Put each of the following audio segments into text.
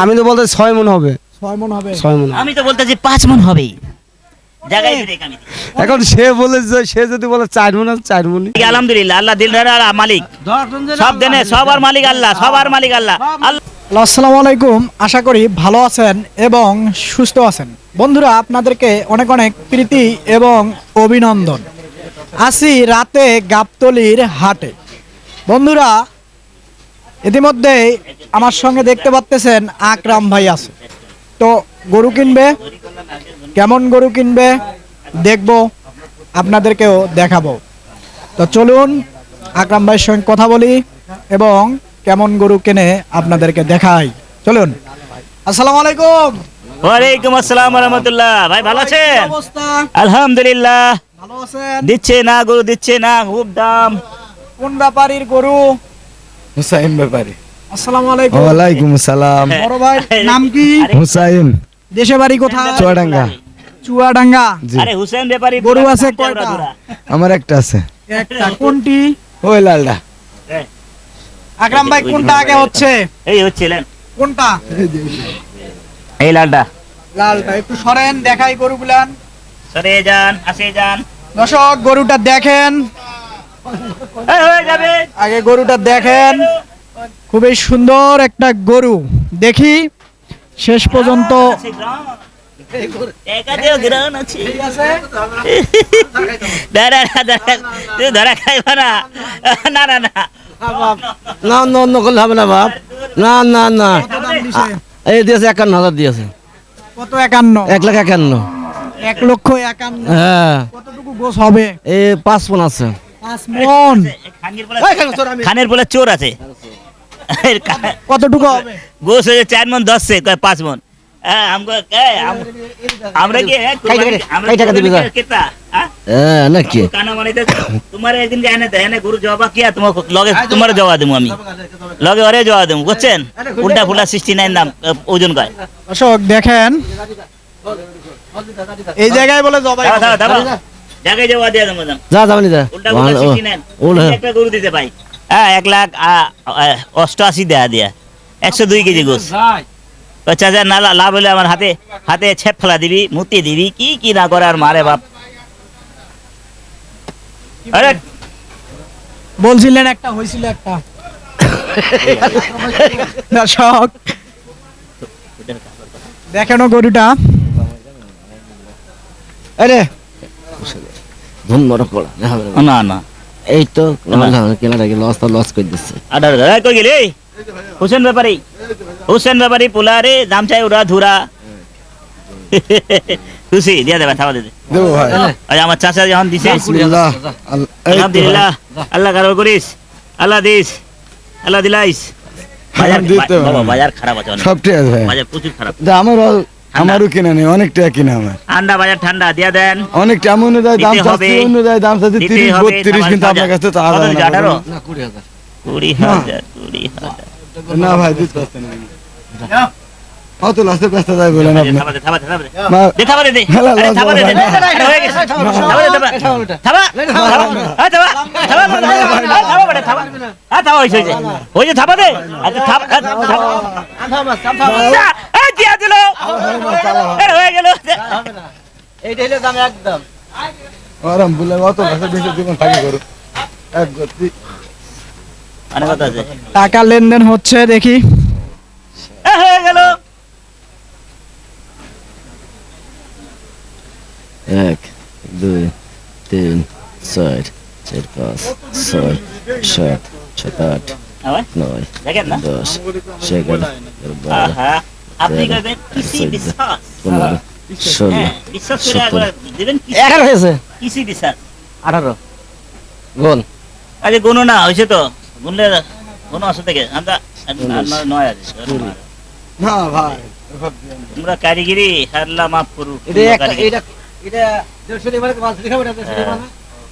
আমি তো বলতে ছয় মন হবে। ছয় মন হবে। ছয় মন আমি তো বলতেছি পাঁচ মন হবেই এখন সে বলে সে যদি বলে চার মন চার মনই। আলহামদুলিল্লাহ আল্লাহ দিলদার আর মালিক। সব দেনে সবার মালিক আল্লাহ সবার মালিক আল্লাহ। আল্লাহ আসসালামু আলাইকুম। আশা করি ভালো আছেন এবং সুস্থ আছেন। বন্ধুরা আপনাদেরকে অনেক অনেক প্রীতি এবং অভিনন্দন। আসি রাতে গাবতলির হাটে। বন্ধুরা ইতিমধ্যে আমার সঙ্গে দেখতে পাচ্তেছেন আকরাম ভাই আছে। তো গরু কিনবে কেমন গরু কিনবে দেখব আপনাদেরকেও দেখাবো। তো চলুন আকরাম ভাইয়ের সঙ্গে কথা বলি এবং কেমন গরু কেনে আপনাদেরকে দেখাই। চলুন। আসসালামু আলাইকুম। ওয়ালাইকুম আসসালাম রহমতুল্লাহ ভাই ভালো আছেন? আলহামদুলিল্লাহ। ভালো আছেন? দিচ্ছে না গরু দিচ্ছে না খুব দাম। কোন ব্যাপারীর গরু? হুসাইন ব্যাপারে। আসসালামু আলাইকুম। ওয়ালাইকুম সালাম বড় ভাই নাম কি? হুসাইন। দেশে বাড়ি কোথায়? চুয়াডাঙ্গা। চুয়াডাঙ্গা। আরে হুসেন ব্যাপারী গরু আছে কয়টা? আমার একটা আছে। একটা কোনটি? ওই লালটা হ্যাঁ, আকরাম ভাই কোনটা আগে হচ্ছে? এই হচ্ছিলেন কোনটা? এই লালটা লালটা একটু সরেন দেখাই গরুগুলান। সরে যান আসে যান। দর্শক গরুটা দেখেন। হয়ে আগে গরুটা দেখেন। খুবই সুন্দর একটা গরু। দেখি শেষ পর্যন্ত না, ধরা খাইবা না। না না না। না অন্য অন্য করলে হবে না বাপ। না না না? এই দিয়েছে একান্ন হাজার দিয়েছে। কত একান্ন? এক লাখ একান্ন। এক লক্ষ একান্ন। হ্যাঁ। কতটুকু গোস হবে? এই পাঁচ মন আছে। মন খানের বলে- খানের চোর আছে। কতটুকু হবে? গোস হয়েছে চার মন দশ সে কয় পাঁচ মন। আমরা কি? কেতা, মানিতে তোমার একদিন দেয় গরু জবা কিয়া তোমার লগে তোমার জবা দেবো আমি। লগে ওরে জবা দেবো বুঝছেন? উল্টা ফুল্টা সিক্সটি নাইন দাম আহ, ওজন কয়। দেখেন। এই জায়গায় বলে জবাই। জায়গায় জবা দিয়ে দেবো দাম যা যাবেনি যা। নাইন একটা গরু দিতে পাই। হ্যাঁ এক লাখ অষ্টআশি দেয়া দিয়া। একশো দুই কেজি গোস। আচ্ছা আচ্ছা না লাভ হলে আমার হাতে হাতে ছেপ ফেলা দিবি মুতি দিবি কি কি না করে মারে বাপ। আরে বলছিলেন একটা হয়েছিল একটা। দর্শক দেখেন গরুটা। আরে ধন্যবাদ পড়া না হবে না। না না এই তো কেনাটা লস তো লস করে দিচ্ছে। আডার ধরা কই গেলি? হুসেন ব্যাপারী হুসেন ব্যাপারী পোলারে দাম চাই ওরা ধুরা। খুশি দিয়া দেবে থাবা দিতে দেবো ভাই। আজ আমার চাচা যখন দিছে আলহামদুলিল্লাহ। আল্লাহ কারও করিস আল্লাহ দিস আল্লাহ দিলাইস। বাজার বাজার খারাপ আছে সব ঠিক আছে বাজার প্রচুর খারাপ। আমারও আমারও কিনা নেই অনেক টাকা কিনা আমার। ঠান্ডা বাজার ঠান্ডা দিয়া দেন। অনেকটা টাকা অনুযায়ী দাম অন্য চাচ্ছি অনুযায়ী দাম চাচ্ছি তিরিশ বত্রিশ কিন্তু আপনার কাছে তো আঠারো? না কুড়ি হাজার। কুড়ি হাজার না ভাই দিতে অত লসে ব্যস্ত বলেন আপনি। আরাম বলে অত বেশি জীবন থাকে করো। এক গতি। টাকা লেনদেন হচ্ছে দেখি। হয়ে গেল। এক দুই তিন চার চার পাঁচ ছয় সাত সাত আট নয় দশ এগারো বারো পনেরো ষোলো সতেরো। হয়েছে। আঠারো। গোল আরে গুনো না হয়েছে তো। গুনলে গুনো আছে থেকে। আমরা নয় আছে না ভাই। তোমরা কারিগরি হারলা মাফ করু এটা। এটা এটা দেড়শো নিয়ে মানে মাছ দেখাবো না দেড়শো নিয়ে মানে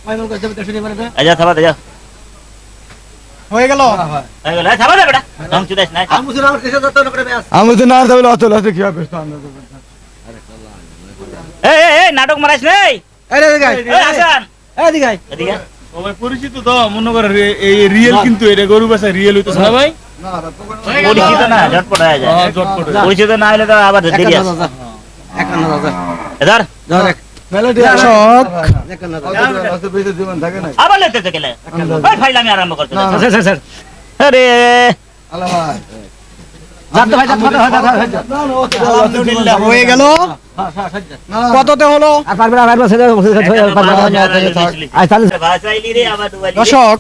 মাইমন করে দেবে দেড়শো নিয়ে মানে আচ্ছা থাবা দে হয়ে গেল হয়ে গেল, থাবা দে বেটা ঢং চুদাইস না থাম। আমি তো না তাহলে অত লসে কি হবে এই এই এই নাটক মারাইস নাই আরে গাই এই দিগাই পরিচিত তো মনে করে এই রিয়েল কিন্তু এটা গরু বেচা রিয়েল হইতো না ভাই পরিচিত না ঝটপট হয়ে যায় হ্যাঁ, হয়ে। পরিচিত না হলে তো আবার দেরি আছে এদার দর্শক আচ্ছা, বেঁচে জীবন থাকে না আবার লেতে গেলে। ওই ফাইলামি আরম্ভ করতে না, না। আরে। আলা ভাই হয়ে গেল। কততে হলো? ভাষাইলি রে আবার দর্শক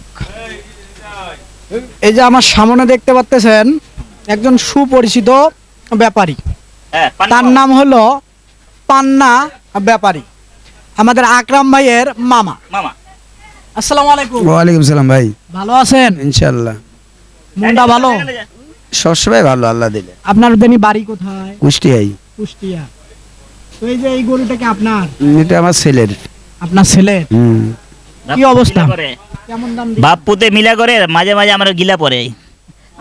এই যে আমার সামনে দেখতে পাচ্তেছেন একজন সুপরিচিত ব্যাপারী। হ্যাঁ, তার নাম হলো পান্না ব্যাপারী। আমাদের আকরাম ভাইয়ের মামা। মামা। আসসালামু আলাইকুম। ওয়ালাইকুম সালাম ভাই। ভালো আছেন? ইনশাল্লাহ মনটা ভালো? সবসময় ভালো আল্লাহ দিলে। আপনার দেনি বাড়ি কোথায়? কুষ্টিয়াই। কুষ্টিয়া। তো এই যে এই গরুটা কি আপনার? এটা আমার ছেলের। আপনার ছেলে হুম। কি অবস্থা? করে। কেমন দাম বাপ পুতে মিলা করে মাঝে মাঝে আমার গিলা পরে।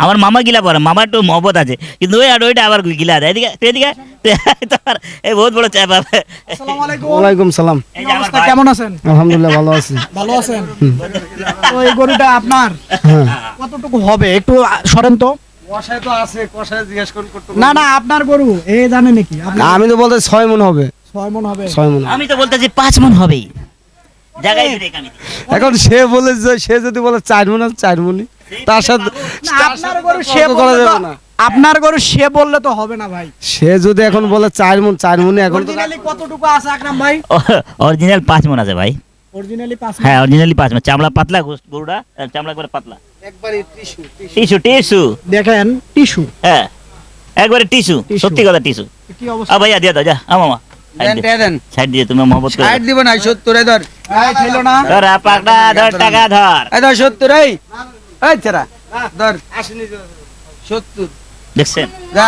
আমার মামা গিলা পরে মামার একটু মহব্বত আছে। কিন্তু ওই আর ওইটা আবার গিলা দেয়। এদিকে এদিকে। তোমার এই বহুত বড় চাপ। আসসালামু ওয়ালাইকুম সালাম। কেমন আছেন আলহামদুলিল্লাহ ভালো আছি। ভালো আছেন? এই গরুটা আপনার? কতটুকু হবে? একটু সরেন তো। কষায় তো আছে কষায় জিজ্ঞেস করুন করতে না না আপনার গরু এ জানে নাকি? আমি তো বলতে ছয় মন হবে। ছয় মন হবে। ছয় মন আমি তো বলতেছি পাঁচ মন হবেই। এখন। সে বলে যে সে যদি বলে চার মন আছে চার মনই তার সাথে আপনার গরু সে করা বললে তো- যাবে না। আপনার গরু সে বললে তো হবে না ভাই। সে যদি এখন বলে চার মন চার মনে এখন অরিজিনালি কতটুকু আছে আকরাম ভাই? অরিজিনাল পাঁচ মন আছে ভাই। অরিজিনালি পাঁচ হ্যাঁ অরিজিনালি পাঁচ মন। চামড়া পাতলা গরুটা চামড়া করে পাতলা। একবারে টিস্যু টিস্যু টিস্যু দেখেন টিস্যু হ্যাঁ একবারে টিস্যু সত্যি কথা টিস্যু কি অবস্থা? ভাইয়া দিয়ে দাও যা আ মামা সাইড দিয়ে। তুমি মহব্বত করে দিব না সত্তর এই ধর। ভাই ছিল না? ধর পাকড়া ধর টাকা ধর। এই ধর সত্তর এই। এই ছেড়া ধর। সত্তর। দেখছেন? যা।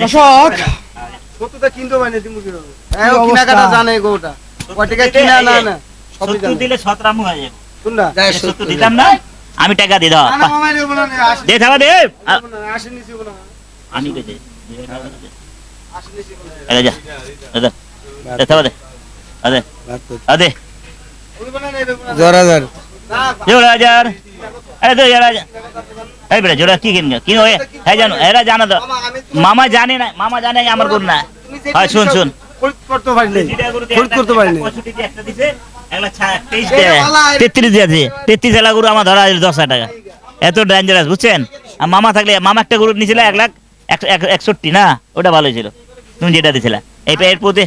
দর্শক। সত্তরটা কিনতে পারিনি তুমি কি হবে কি অবস্থা? কেনাকাটা জানে গোটা কটিকা কিনা না না সবই সত্তর জানে। দিলে সতরামু হয়ে যাবে। শুনলা? সত্তর দিতাম না? আমি টাকা দিয়ে দাও। দে থাকা দে। আমি আরে যা দাদা দে। আদে আদে জোর আরে। দে জোড়া এই বেটা জোড়া কি কিনবে? কি হয়? হ্যাঁ জানো এরা জানো তো। মামা জানে না মামা জানে আমার গরু না হয় শুন শুন। করতে পারিনি। করতে পারিনি তেত্রিশ দিয়েছে তেত্রিশ এলা গরু আমার ধরা দশ হাজার টাকা। এত ডেঞ্জারাস বুঝছেন? আর মামা থাকলে মামা একটা গরু নিয়েছিল এক লাখ একশো- একষট্টি না? ওটা ভালো ছিল তুমি যেটা দিয়েছিলা এই এর পোতে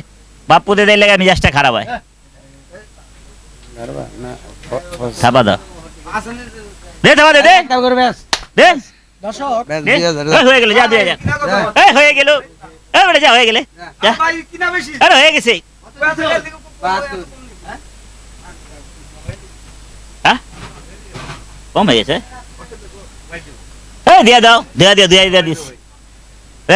বাপ পোতে দিলে মিজাজটা খারাপ হয়। থাপা দাও। দে থাপা দে দে। দে। হয়ে গেল যা হয়ে গেল। যা হয়ে গেলে। যা। আরে হয়ে গেছে। হ্যাঁ কম হয়ে গেছে? এই দিয়া দাও দিয়া দিয়া দিয়া দিয়া দিস। দে।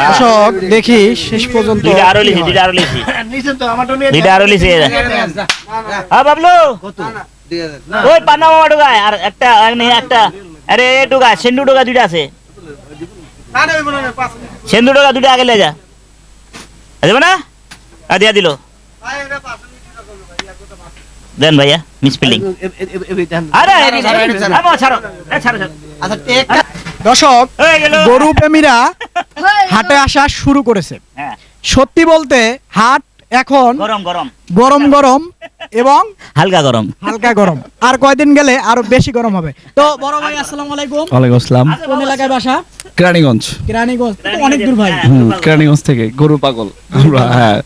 দর্শক দেখি শেষ পর্যন্ত আরও কি লিছি আরও নিছেন তো আমারটা নিয়ে দুইটা আরও লিছি হ্যাঁ বাবলু ওই পান্না মামা ঢুকায় আর একটা আর নেই একটা আরে এ ঢুকা সেন্দু ঢুকা দুইটা আছে। সেন্দু ঢুকা দুইটা আগে লে যা দেবে না আর দিয়া দিল দেন ভাইয়া মিস ফিলিং আরে ছাড়ো ছাড়ো ছাড়ো দর্শক গরু প্রেমীরা হাটে আসা শুরু করেছে। হ্যাঁ। সত্যি বলতে হাট এখন গরম গরম। গরম গরম এবং হালকা গরম। হালকা গরম। আর কয়দিন গেলে আরও বেশি গরম হবে। তো বড় ভাই আসসালামু আলাইকুম। ওয়ালাইকুম আসসালাম। কোন এলাকায় বাসা? কেরানীগঞ্জ। কিরানীগঞ্জ। তো অনেক দূর ভাই। কেরানীগঞ্জ থেকে। গরু পাগল। আমরা হ্যাঁ।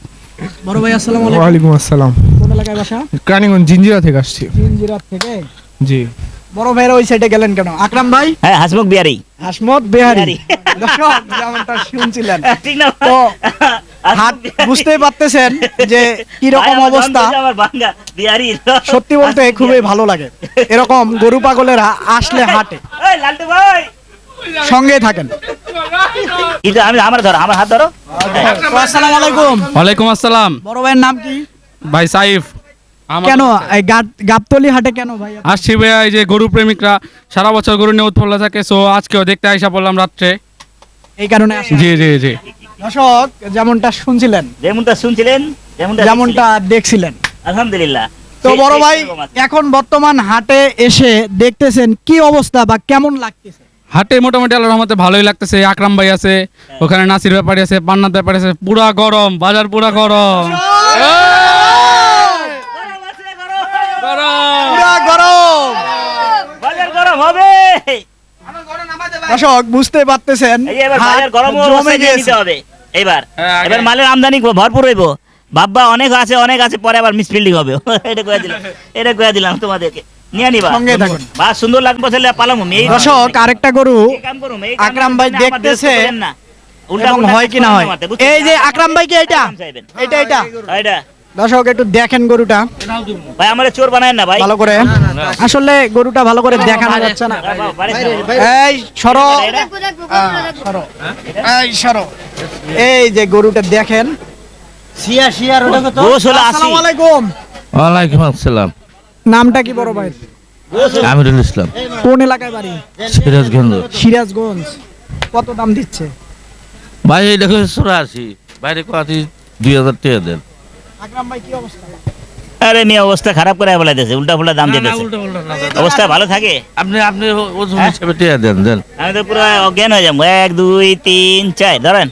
বড় ভাই আসসালামু আলাইকুম। ওয়ালাইকুম আসসালাম। কোন এলাকায় বাসা? ক্রানীগঞ্জ জিঞ্জিরা থেকে আসছি। জিঞ্জিরাত থেকে? জি। বড় ভাইয়ের ওই সাইডে গেলেন কেন? আকরাম ভাই? হ্যাঁ হাসমুখ বিহারি। হাসমত বিহারি। দর্শক যেমনটা শুনছিলেন। ঠিক না তো বুঝতেই পারতেছেন যে কি রকম অবস্থা। বিহারি সত্যি বলতে খুবই ভালো লাগে। এরকম গরু পাগলেরা আসলে হাটে। লালটু ভাই। সঙ্গে থাকেন। কিন্তু আমি আমার ধরো আমার হাত ধরো। আসসালামু আলাইকুম। ওয়ালাইকুম আসসালাম। বড় ভাইয়ের নাম কি? ভাই সাইফ। কেন? গাবতলি হাটে কেন ভাই? আসছি ভাইয়া এই যে গরু প্রেমিকরা সারা বছর গরু নিয়ে উৎফুল্ল থাকে সো আজকেও দেখতে আইসা বললাম রাত্রে। এই কারণে জি জি জি। দর্শক যেমনটা শুনছিলেন যেমনটা শুনছিলেন যেমনটা দেখছিলেন। আলহামদুলিল্লাহ। তো বড় ভাই এখন বর্তমান হাটে এসে দেখতেছেন কি অবস্থা বা কেমন লাগতেছে? হাটে মোটামুটি আল্লাহর রহমতে ভালোই লাগতেছে। আকরাম ভাই আছে ওখানে নাসির ব্যাপারী আছে পান্নার ব্যাপারী আছে পুরা গরম বাজার পুরা গরম বাজার গরম হবে। দর্শক বুঝতে পারতেছেন? এবার জমে হবে। হ্যাঁ, এবার মালের আমদানি ভরপুর হইব। বাব্বা অনেক আছে অনেক আছে পরে আবার মিসফিল্ডিং হবে। এটা কয়ে দিলাম। এটা কয়ে দিলাম তোমাদেরকে। নিয়ে নিবা। সঙ্গে থাকুন। বা সুন্দর লাগবে পালামু। এই দর্শক আরেকটা গরু এই কাম করুম, এই কাম আকরাম ভাই দেখতেছে না। উল্টা হয় কি না হয়। এই যে আকরাম ভাই কি এটা এটা এটা এইটা। দর্শক একটু দেখেন গরুটা। ভাই আমার চোর বানায় না ভাই। ভালো করে। আসলে গরুটা ভালো করে দেখানো যাচ্ছে না। এই সরো। সরো। এই সরো। এই যে গরুটা দেখেন। গোস হলো আশি। আসসালামু আলাইকুম। ওয়ালাইকুম আসসালাম। নামটা কি বড় ভাই আমিরুল ইসলাম। কোন এলাকায় বাড়ি? সিরাজগঞ্জ। সিরাজগঞ্জ। কত দাম দিচ্ছে? ভাই এই দেখো চুরাশি। বাইরে কোয়াতি দুই হাজার টাকা দেন। আরে মেয়ে অবস্থা খারাপ করে বলাইতেছে উল্টা ফুল্টা দাম দিতেছে। অবস্থা ভালো থাকে? আপনি আপনি ওজন হ্যাঁ? দেন দেন। আমি তো পুরো অজ্ঞান হয়ে যাব। এক দুই তিন চার ধরেন।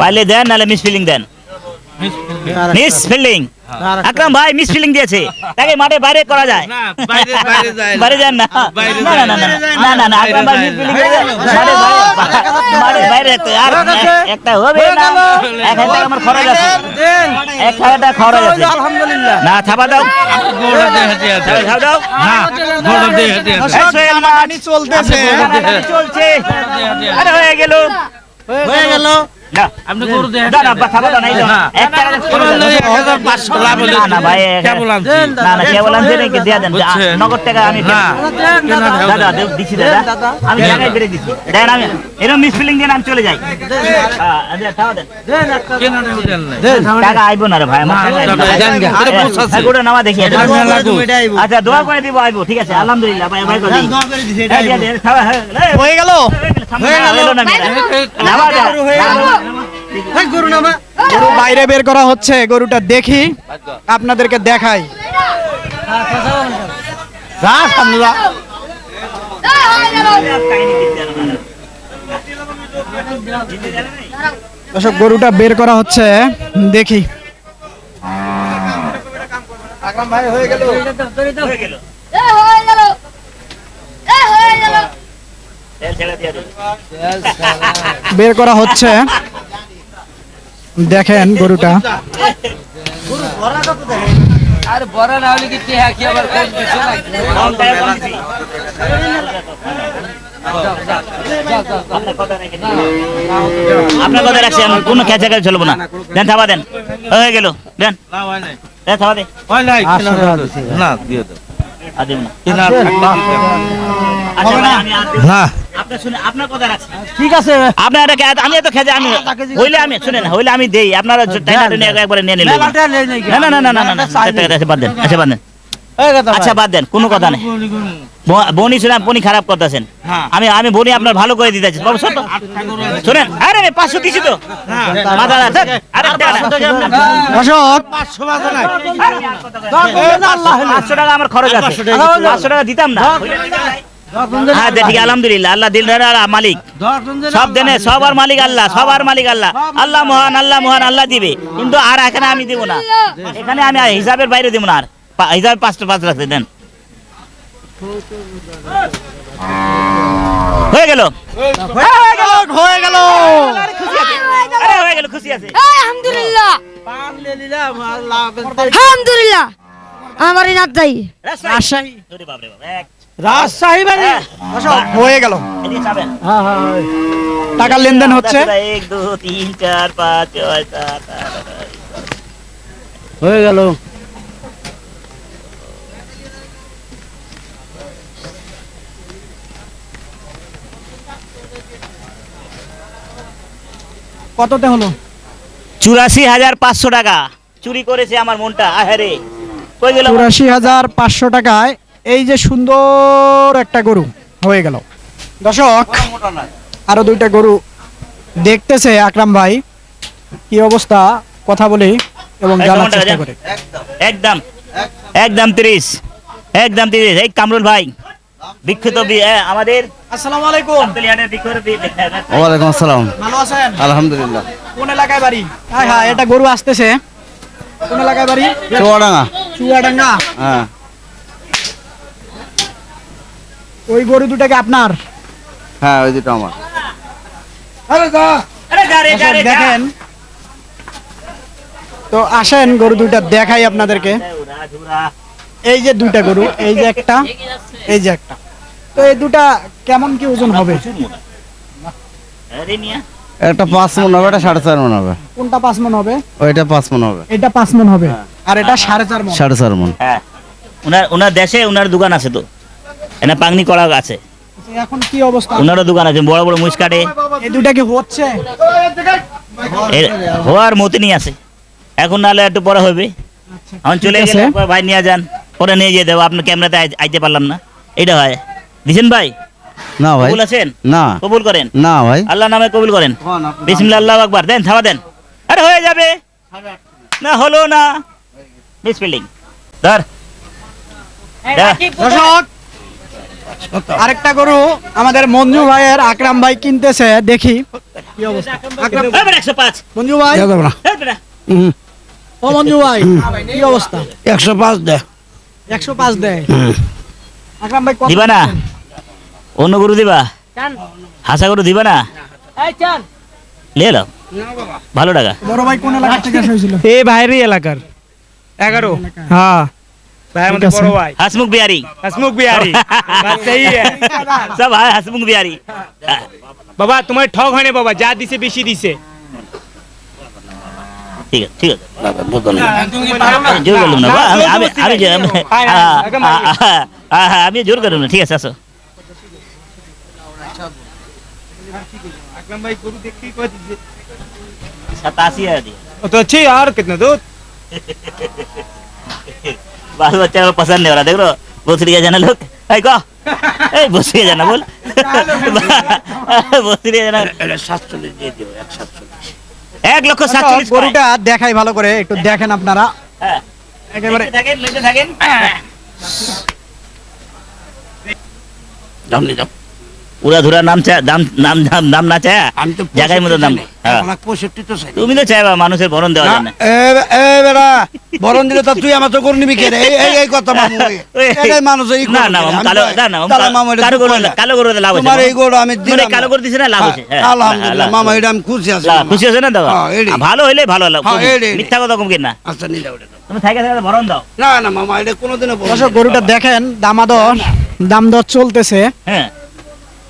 পাইলে দেন নাহলে মিস ফিলিং দেন। মিস ফিল্ডিং আকরাম ভাই মিস ফিলিং দিয়েছে। তাকে মাঠে বাইরে করা যায়। না, বাইরে- বাইরে যায় না। বাইরে যান না। না না না না। না আকরাম ভাই মিস মাঠে বাইরে মাঠে বাইরে একটা আর একটা হবে না। এক হাজার আমার খরচ আছে। এক হাজার টাকা খরচ আছে। না থাবা দাও। গরুটা দিয়ে হেঁটে আছে। থাবা দাও না, গরুটা দিয়ে হেঁটে আছে। সোহেল মাছ। চলতেছে। চলছে। আরে হয়ে গেল। হয়ে গেল। আপনি গরু দিয়ে না হেঁটে না আছে। বা থাবা দাও না এই দাও। না। এক টাকা দিয়ে গরু চলে দিয়ে যাবে। এক হাজার পাঁচশো লাভ হলে। না না ভাই কেবল আনছি। না না কেবল আনছে নাকি দিয়ে দেন। নগদ টাকা আমি না, কেনা দেও দাদা। দেন। দাদা আমি জায়গায় বেড়ে দিচ্ছি। দেন আমি এরকম মিসফিলিং দিয়ে আমি চলে যাই। হ্যাঁ, আচ্ছা। টাকা। আইবো না রে ভাই আমার হ্যাঁ। হ্যাঁ, দেখি। আচ্ছা দোয়া করে দিব আইবো ঠিক আছে আলহামদুলিল্লাহ ভাই ভাই হ্যাঁ, হ্যাঁ, এই, হয়ে গেল হয়ে গেল। গরু নামা। গরু বাইরে বের করা হচ্ছে গরুটা দেখি। আপনাদেরকে দেখাই। দর্শক গরুটা বের করা হচ্ছে দেখি। হয়ে গেল। তেল ছেড়ে দিয়ে দে। বের করা হচ্ছে। দেখেন গরুটা। আপনার কথা রাখছি আমি কোনো খেঁচা খেঁচা চলবো না। দেন থাবা দেন। হয়ে গেল। দেন। থাবা দে। হয় দেও। না, দিয়ে দেন। না। আচ্ছা। আমি আর দেব না। না। আপনার শুনে আপনার কথা রাখছি। ঠিক আছে। আপনার এটা কে- আমি এত খেজা আমি হইলে আমি শুনেন হইলে আমি দেই। আপনারা একবারে নিয়ে নিলেন। না না না না না না না আচ্ছা, আচ্ছা, বাদ দেন আচ্ছা বাদ দেন। আচ্ছা বাদ দেন কোনো কথা নেই। বনি শুনে বনি খারাপ করতেছেন। হ্যাঁ। আমি আমি বনি আপনার ভালো করে দিতেছি বাবু শোন। আরে আমি পাঁচশো দিছি তো। মাথা আরে দেন না। দর্শক। পাঁচশো টাকা আমার খরচ আছে। পাঁচশো টাকা দিতাম না। হ্যাঁ ঠিক আলহামদুলিল্লাহ আল্লাহ দিল মালিক। সব দেনে সবার মালিক আল্লাহ সবার মালিক আল্লাহ। আল্লাহ মহান আল্লাহ মহান আল্লাহ দিবে। কিন্তু আর এখানে আমি দিব না। এখানে আমি হিসাবের বাইরে দিব না আর। হিসাবে পাঁচটা পাঁচ রাখতে দেন। হয়ে গেল। হয়ে গেল আরে হয়ে গেল খুশি আছে। আলহামদুলিল্লাহ। আলহামদুলিল্লাহ। আমার ইনাত যাই রাজশাহী। ওরে বাপরে বাপ, এক, রাজশাহী বাড়ি? হ্যাঁ, হয়ে গেল। এদিকে যাবেন। টাকা লেনদেন হচ্ছে? এক দু তিন চার পাঁচ ছয় সাত আট হয়ে গেল। কততে হলো? চুরাশি হাজার পাঁচশো টাকা। চুরি করেছে আমার মনটা আহারে কই গেল? চুরাশি হাজার পাঁচশো টাকায় এই যে সুন্দর একটা গরু হয়ে গেল। দর্শক আরও দুইটা গরু দেখতেছে আকরাম ভাই। কি অবস্থা? কথা বলি এবং জানার চেষ্টা? করে। একদম। একদম তিরিশ। একদম তিরিশ। এই কামরুল ভাই। বিখ্যাত আমাদের আসসালামু আলাইকুম। গাবতলীহাটের বিখ্যাত আসসালাম। ভালো আছেন? আলহামদুলিল্লাহ। কোন এলাকায় বাড়ি? হ্যাঁ হ্যাঁ এটা গরু আসতেছে। কোন এলাকায় বাড়ি? চুয়াডাঙ্গা। চুয়াডাঙ্গা? হ্যাঁ। ওই গরু দুটাকে আপনার? হ্যাঁ ওই দুটো আমার। আরে যা। রে, যা রে, যা। দেখেন। তো আসেন গরু দুইটা দেখাই আপনাদেরকে। এই যে দুইটা গরু এই যে একটা এই যে একটা। তো এই দুটা কেমন কি ওজন হবে? আরে একটা পাঁচ মন হবে এটা সাড়ে চার মন হবে। কোনটা পাঁচ মন হবে? ওইটা পাঁচ মন হবে। এটা পাঁচ মন হবে। আর এটা সাড়ে চার মন। সাড়ে চার মন। হ্যাঁ। উনার উনার দেশে উনার দোকান আছে তো। এনে পাগনি করা আছে। এখন কি অবস্থা? উনারও দোকান আছে বড় বড় মুচ কাটে। এই দুটা কি হচ্ছে? হওয়ার মতনই আছে। এখন নাহলে একটু পরে হবে। এখন চলে গেলে ভাই নিয়ে যান। পরে নিয়ে যেতে হবে আপনার ক্যামেরাতে আই- আইতে পারলাম না। এটা হয়। দিছেন ভাই? না ভাই। কবুল আছেন? না। কবুল করেন? না ভাই। আল্লাহ নামে কবুল করেন। বিসমিল্লাহ আল্লাহ আকবার। দেন থাবা দেন। আরে হয়ে যাবে। না হলো না। মিসফিল্ডিং ধর। আরেকটা গরু আমাদের মঞ্জু ভাইয়ের আকরাম ভাই কিনতেছে দেখি। কি অবস্থা? আকরাম একশো পাঁচ। মঞ্জু ভাই? এই ও মঞ্জু ভাই কি অবস্থা? একশো পাঁচ দে। একশো পাঁচ দেয়। আকরাম ভাই কত দিবা না? অন্য গরু দিবা? চান। হাসা গরু দিবা না? এই চান। লিয়ে নাও। ভালো টাকা। বড় ভাই কোন এলাকা থেকে হয়েছিল? এই বাইরেই এলাকার। এগারো। হ্যাঁ। ভাই আমাদের বড় ভাই। হাসমুখ বিহারি। হাসমুখ বিহারি। বাত সহি সব হাসমুখ বিহারি। বাবা তোমার ঠক হয় না বাবা? যা দিছে বেশি দিছে। ঠিক আছে ঠিক আছে আমি জোর করলাম না বা, আমি আমি আমি যে- আমি- হ্যাঁ, আ- একদম আ- আ- আ- আমি জোর করলাম না ঠিক আছে আসো अकरम भाई गुरु देख के कोई दिसे সাতাশি হাজার দিয়ে तो अच्छे यार कितना दो बाल बच्चा को पसंद नहीं हो रहा देख लो भोसड़ी का जाना लोग ऐ को ए भोसड़ी का जाना बोल भोसड़ी का जाना এক লক্ষ সাতচল্লিশ গরুটা দেখাই ভালো করে একটু দেখেন আপনারা। হ্যাঁ। একেবারে থাকেন থাকেন। পুরা ধুরা নাম চা দাম নাম দাম দাম না চায় আমি তো জায়গায় মতো দাম। হ্যাঁ। পঁয়ষট্টি তো চাই তুমি তো চাইবা মানুষের ভরণ দেওয়ার জন্য। এবেরা বরণ দিলে তো তুই আমার তো করে নিবি কে রে? এই এই কথা মামু এই। মানুষ এই না করে না কালো না না মামু, মামু এটা কালো কইলা। কালো গরু লাভ আছে তোমার এই গরু আমি দিলাম কালো করে দিছে না লাভ হ্যাঁ, আছে। হ্যাঁ, আলহামদুলিল্লাহ মামা এটা আমি খুশি আছি খুশি আছে না দাদা হ্যাঁ, ভালো হইলে ভালো লাভ হ্যাঁ, এটাই, মিথ্যা কথা কম কিনা আচ্ছা নিলে ওটা দাও। তুমি থাকে থাকে ভরণ দাও। না না মামা এটা কোনোদিনও বলব দর্শক না। গরুটা দেখেন দামাদর দাম দর চলতেছে। হ্যাঁ।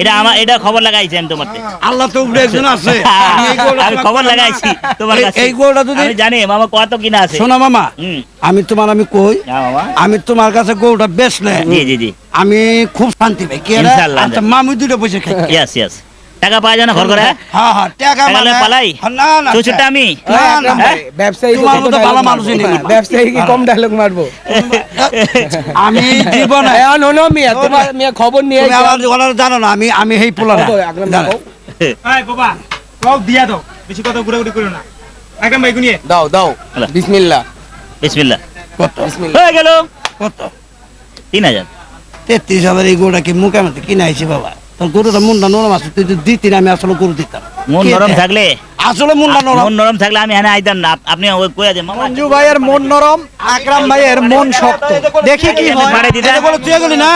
এটা আমার এটা খবর লাগাইছি আমি তোমার। আল্লাহ তো উপরে একজন আছে। আমি এই গরুটা আমি খবর লাগাইছি তোমার কাছে। এই গরুটা যদি আমি জানি মামা কত কিনা আছে। শোনো মামা আমি তোমার আমি কই হ্যাঁ আমি তোমার কাছে গরুটা বেচলে জি জি জি। আমি খুব শান্তি পাই। কি। আচ্ছা মামু দুটো পয়সা খাই। ইয়েস ইয়াস টাকা পাওয়া যায় না ঘর ঘরে হ্যাঁ? হ্যাঁ পালাই? চুচুটা আমি? ব্যবসায়ী কি কম ডায়লগ মারবো? হাজার। এই গোড়া কি মুখে মতো কিনাইছে বাবা। গরুটা মনটা নরম আছে দিতি আমি আসলে গরু দিতাম। মন নরম থাকলে? আসলে মুন্ডা নরম। মন নরম থাকলে আমি হ্যাঁ আইতাম না আপনি কইয়া দেন মঞ্জু ভাইয়ের মন নরম আকরাম ভাইয়ের মন শক্ত। দেখি কি হয়। মারে তুই গেলি না?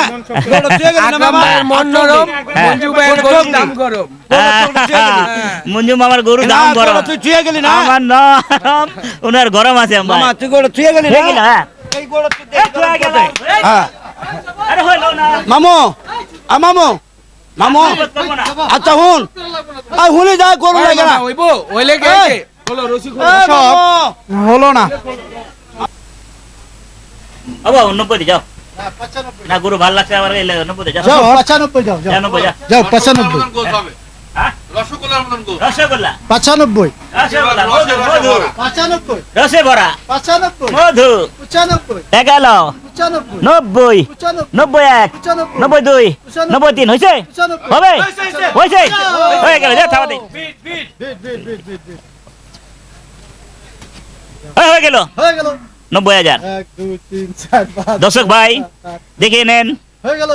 মন নরম মঞ্জু ভাইয়ের দাম গরম। মঞ্জু মামার গরু দাম তুই তুই গেলি না? আমার নরম। ওনার গরম আছে মামা তুই গোড়া তুই গেলি না? হ্যাঁ। এই গোড়া তুই এই তো হয়ে গেল। এই, হ্যাঁ। আরে হইল না। মামু। আ মামু। মামু করব না। আচ্ছা হুন। আই হুনি যা করু লাগে না। হইবো ওইলে হলো রসি সব। হলো না। বাবা নব্বই যাও। না গুরু ভালো লাগছে আবার এলে নব্বই যাও। যাও। যাও যাও যাও। নব্বই যাও। যাও পঁচানব্বই। হ্যাঁ? রসগোল্লা। পঁচানব্বই। মধু মধু। পঁচানব্বই। রসে ভরা পঁচানব্বই। মধু। পঁচানব্বই। এগারো পঁচানব্বই। নব্বই। নব্বই এক। নব্বই দুই। নব্বই তিন। হয়েছে পঁচানব্বই। হবে? হয়েছে হয়ে গেল হয়ে হয়ে গেল। নব্বই হাজার। এক দুই তিন চার পাঁচ দর্শক ভাই দেখে নেন। হয়ে গেল।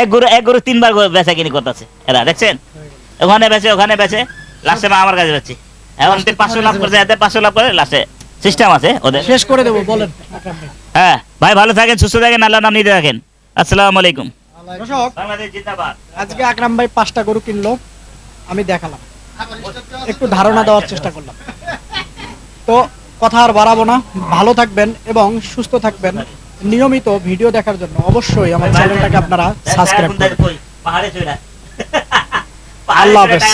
এক গরু এক গরু তিনবার বেচা কিনি করতেছে। এরা দেখছেন? ওখানে বেচে ওখানে বেচে লাস্টে মা আমার কাছে বেচছি এখন পাঁচশো লাভ করছে এতে পাঁচশো লাভ করে লাস্টে সিস্টেম আছে ওদের। শেষ করে দেবো বলেন। হ্যাঁ ভাই ভালো থাকেন সুস্থ থাকেন আল্লাহ নাম নিতে থাকেন আসসালামু আলাইকুম। দর্শক বাংলাদেশ জিন্দাবাদ। আজকে আকরাম ভাই পাঁচটা গরু কিনলো আমি দেখালাম। একটু ধারণা দেওয়ার চেষ্টা করলাম। তো কথা আর বাড়াবো না ভালো থাকবেন এবং সুস্থ থাকবেন। নিয়মিত ভিডিও দেখার জন্য অবশ্যই আমার চ্যানেলটাকে আপনারা সাবস্ক্রাইব করুন আল্লাহ হাফেজ।